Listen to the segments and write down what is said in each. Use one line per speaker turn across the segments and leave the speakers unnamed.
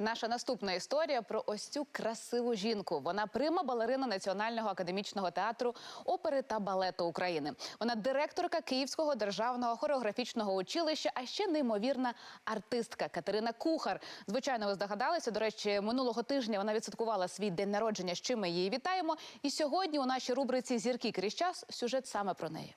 Наша наступна історія про ось цю красиву жінку. Вона прима балерина Національного академічного театру опери та балету України. Вона директорка Київського державного хореографічного училища, а ще неймовірна артистка Катерина Кухар. Звичайно, ви здогадалися. До речі, минулого тижня вона відсвяткувала свій день народження. З чим ми її вітаємо. І сьогодні у нашій рубриці Зірки крізь час сюжет саме про неї.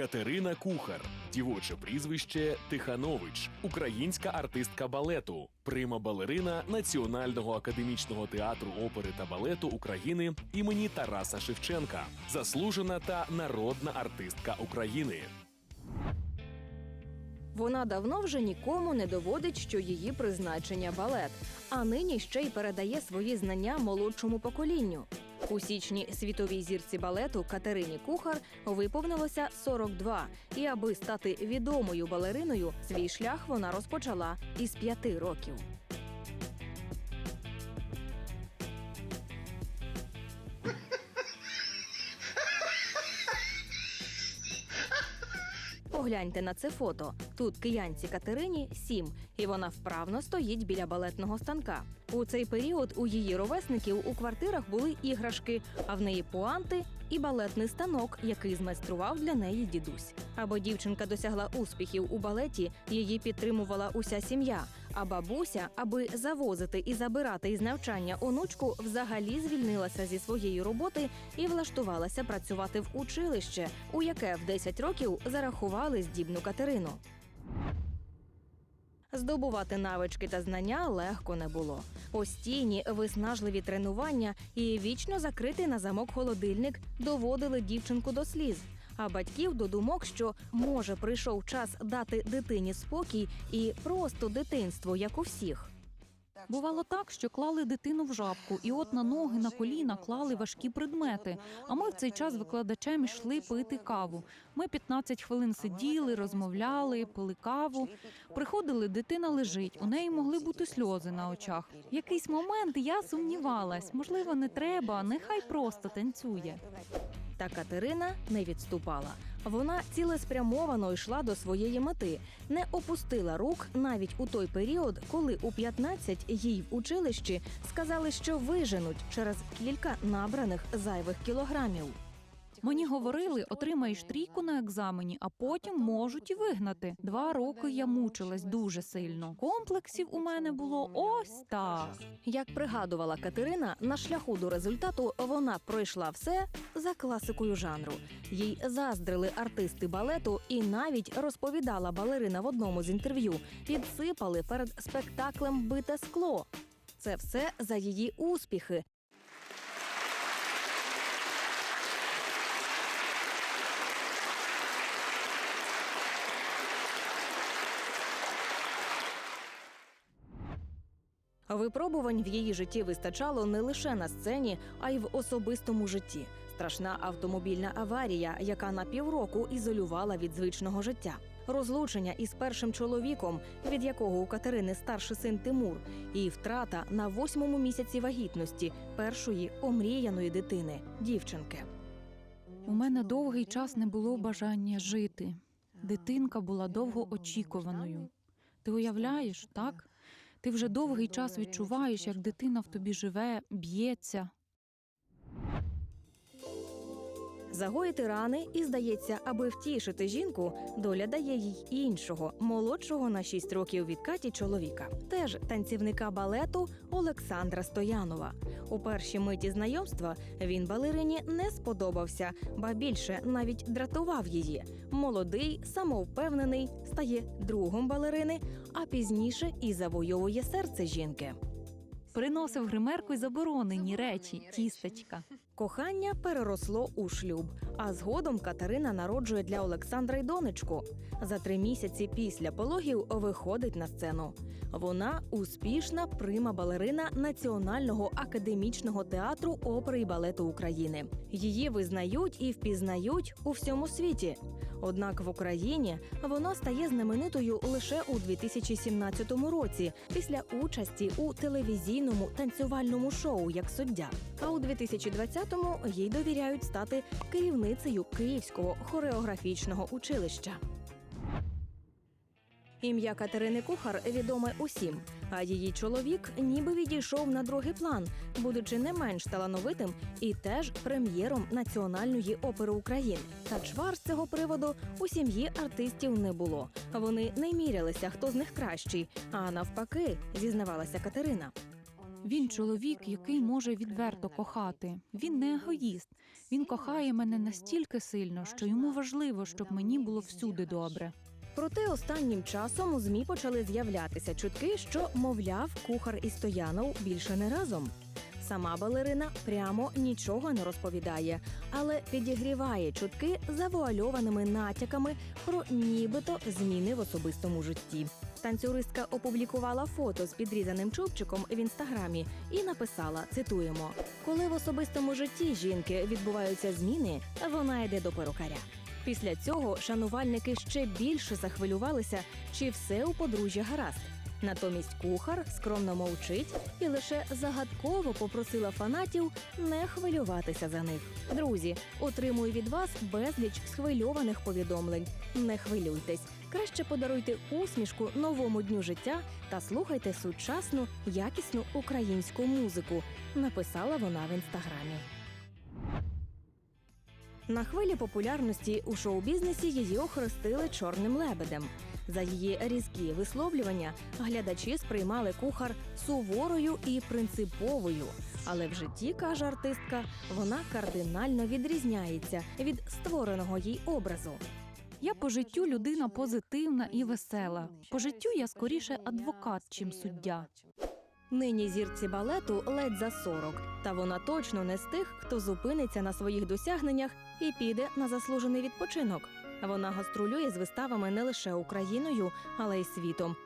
Катерина Кухар, дівоче прізвище Тиханович, українська артистка балету, прима балерина Національного академічного театру опери та балету України імені Тараса Шевченка, заслужена та народна артистка України.
Вона давно вже нікому не доводить, що її призначення балет, а нині ще й передає свої знання молодшому поколінню. У січні світовій зірці балету Катерині Кухар виповнилося 42. І аби стати відомою балериною, свій шлях вона розпочала із п'яти років. Погляньте на це фото. Тут киянці Катерині сім, і вона вправно стоїть біля балетного станка. У цей період у її ровесників у квартирах були іграшки, а в неї пуанти і балетний станок, який змайстрував для неї дідусь. Аби дівчинка досягла успіхів у балеті, її підтримувала уся сім'я. А бабуся, аби завозити і забирати із навчання онучку, взагалі звільнилася зі своєї роботи і влаштувалася працювати в училище, у яке в 10 років зарахували здібну Катерину. Здобувати навички та знання легко не було. Постійні виснажливі тренування і вічно закритий на замок холодильник доводили дівчинку до сліз. А батьків до думок, що може прийшов час дати дитині спокій і просто дитинство, як у всіх.
Бувало так, що клали дитину в жабку, і от на ноги, на коліна клали важкі предмети. А ми в цей час викладачем йшли пити каву. Ми 15 хвилин сиділи, розмовляли, пили каву. Приходили, дитина лежить. У неї могли бути сльози на очах. Якийсь момент я сумнівалась, можливо, не треба, нехай просто танцює.
Та Катерина не відступала. Вона цілеспрямовано йшла до своєї мети, не опустила рук навіть у той період, коли у 15 їй в училищі сказали, що виженуть через кілька набраних зайвих кілограмів.
Мені говорили, отримаєш трійку на екзамені, а потім можуть і вигнати. Два роки я мучилась дуже сильно. Комплексів у мене було ось так.
Як пригадувала Катерина, на шляху до результату вона пройшла все за класикою жанру. Їй заздрили артисти балету, і навіть розповідала балерина в одному з інтерв'ю. Підсипали перед спектаклем бите скло. Це все за її успіхи. Випробувань в її житті вистачало не лише на сцені, а й в особистому житті. Страшна автомобільна аварія, яка на півроку ізолювала від звичного життя. Розлучення із першим чоловіком, від якого у Катерини старший син Тимур, і втрата на восьмому місяці вагітності першої омріяної дитини дівчинки.
У мене довгий час не було бажання жити. Дитинка була довгоочікуваною. Ти уявляєш, так? Ти вже довгий час відчуваєш, як дитина в тобі живе, б'ється.
Загоїти рани і, здається, аби втішити жінку, доля дає їй іншого, молодшого на 6 років від Каті чоловіка, теж танцівника балету Олександра Стоянова. У першій миті знайомства він балерині не сподобався, ба більше навіть дратував її. Молодий, самовпевнений, стає другом балерини, а пізніше і завойовує серце жінки.
Приносив гримерку й заборонені речі, тістечка.
Кохання переросло у шлюб, а згодом Катерина народжує для Олександра й донечку. За три місяці після пологів виходить на сцену. Вона успішна прима балерина Національного академічного театру опери і балету України. Її визнають і впізнають у всьому світі. Однак в Україні вона стає знаменитою лише у 2017 році після участі у телевізійному танцювальному шоу як суддя. А у 2020-му їй довіряють стати керівницею Київського хореографічного училища. Ім'я Катерини Кухар відоме усім, а її чоловік ніби відійшов на другий план, будучи не менш талановитим і теж прем'єром Національної опери України. Та чвар з цього приводу у сім'ї артистів не було. Вони не мірялися, хто з них кращий, а навпаки, зізнавалася Катерина.
Він чоловік, який може відверто кохати. Він не егоїст. Він кохає мене настільки сильно, що йому важливо, щоб мені було всюди добре.
Проте останнім часом у змі почали з'являтися чутки, що, мовляв, кухар і Стоянов більше не разом. Сама балерина прямо нічого не розповідає, але підігріває чутки завуальованими натяками про нібито зміни в особистому житті. Танцюристка опублікувала фото з підрізаним чубчиком в інстаграмі і написала: цитуємо: коли в особистому житті жінки відбуваються зміни, вона йде до перукаря. Після цього шанувальники ще більше захвилювалися, чи все у подружжя гаразд. Натомість кухар скромно мовчить і лише загадково попросила фанатів не хвилюватися за них. Друзі, отримую від вас безліч схвильованих повідомлень. Не хвилюйтесь, краще подаруйте усмішку новому дню життя та слухайте сучасну, якісну українську музику. Написала вона в інстаграмі. На хвилі популярності у шоу-бізнесі її охрестили чорним лебедем. За її різкі висловлювання глядачі сприймали кухар суворою і принциповою. Але в житті, каже артистка, вона кардинально відрізняється від створеного їй образу.
Я по життю людина позитивна і весела. По життю я скоріше адвокат, чим суддя.
Нині зірці балету ледь за 40, та вона точно не з тих, хто зупиниться на своїх досягненнях і піде на заслужений відпочинок. Вона гастролює з виставами не лише Україною, але й світом